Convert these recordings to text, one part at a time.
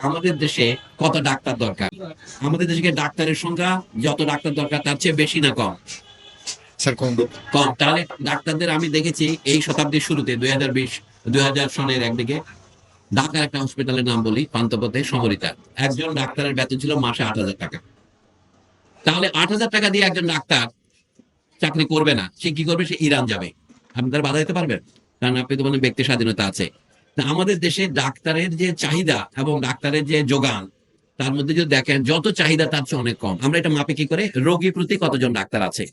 আমাদের দেশে কত ডাক্তার দরকার? আমাদের দেশে ডাক্তারের সংখ্যা যত ডাক্তার দরকার তার চেয়ে বেশি না কম? স্যার কম। কম। তাহলে ডাক্তারদের আমি দেখেছি এই শতাব্দীর শুরুতে দুই হাজার বিশ দুই হাজার সনের একদিকে ঢাকার একটা হসপিটালের নাম বলি পান্তপথে সমরিতা একজন ডাক্তারের বেতন ছিল মাসে আট হাজার টাকা। তাহলে আট হাজার টাকা দিয়ে একজন ডাক্তার চাকরি করবে না সে কি করবে? সে ইরান যাবে। আপনি তার বাধা দিতে পারবেন? কারণ আপনি তো মানে ব্যক্তি স্বাধীনতা আছে। আমাদের দেশে ডাক্তারের যে চাহিদা এবং ডাক্তারের যে যোগান, তার মধ্যে যদি দেখেন যত চাহিদা তার চেয়ে অনেক কম। আমরা এটা মাপে কি করে? রোগী প্রতি কতজন ডাক্তার আছে?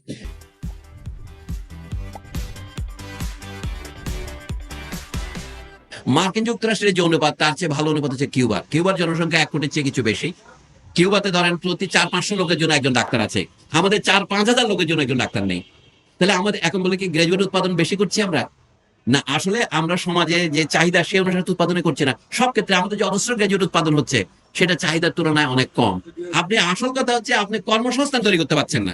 মার্কিন যুক্তরাষ্ট্রের যে অনুপাত, তার চেয়ে ভালো অনুপাত হচ্ছে কিউবার। কিউবার জনসংখ্যা এক কোটির চেয়ে কিছু বেশি। কিউবাতে ধরেন প্রতি চার পাঁচশো লোকের জন্য একজন ডাক্তার আছে। আমাদের চার পাঁচ হাজার লোকের জন্য একজন ডাক্তার নেই। তাহলে আমাদের, এখন বলে কি গ্রাজুয়েট উৎপাদন বেশি করছি আমরা? না, আসলে আমরা সমাজে যে চাহিদা সে অনুসারে উৎপাদনে করছি না। সব ক্ষেত্রে আমাদের যে অজস্র গ্রাজুয়েট উৎপাদন হচ্ছে, সেটা চাহিদার তুলনায় অনেক কম। আপনি আসল কথা হচ্ছে, আপনি কর্মসংস্থান তৈরি করতে পারছেন না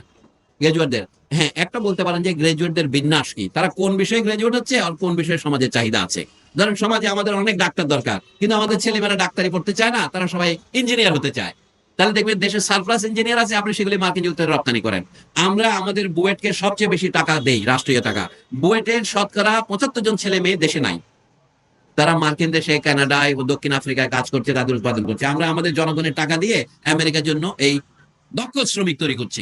গ্রাজুয়েটদের হ্যাঁ একটা বলতে পারেন যে গ্রাজুয়েটদের বিন্যাস কি? তারা কোন বিষয়ে গ্রাজুয়েট হচ্ছে আর কোন বিষয়ে সমাজের চাহিদা আছে? ধরেন সমাজে আমাদের অনেক ডাক্তার দরকার, কিন্তু আমাদের ছেলেমেয়েরা ডাক্তারি পড়তে চায় না, তারা সবাই ইঞ্জিনিয়ার হতে চায়। তাহলে দেখবেন দেশে সারপ্লাস ইঞ্জিনিয়ার আছে, আপনি সেগুলি মার্কিন যুক্তরাষ্ট্রে রপ্তানি করেন। আমরা আমাদের বুয়েটকে সবচেয়ে বেশি টাকা দেই, রাষ্ট্রীয় টাকা। বুয়েটের শতকরা পঁচাত্তর জন ছেলে মেয়ে দেশে নাই। তারা মার্কিন দেশে, কানাডায়, দক্ষিণ আফ্রিকায় কাজ করছে, তাদের উৎপাদন করছে। আমরা আমাদের জনগণের টাকা দিয়ে আমেরিকার জন্য এই দক্ষ শ্রমিক তৈরি করছি।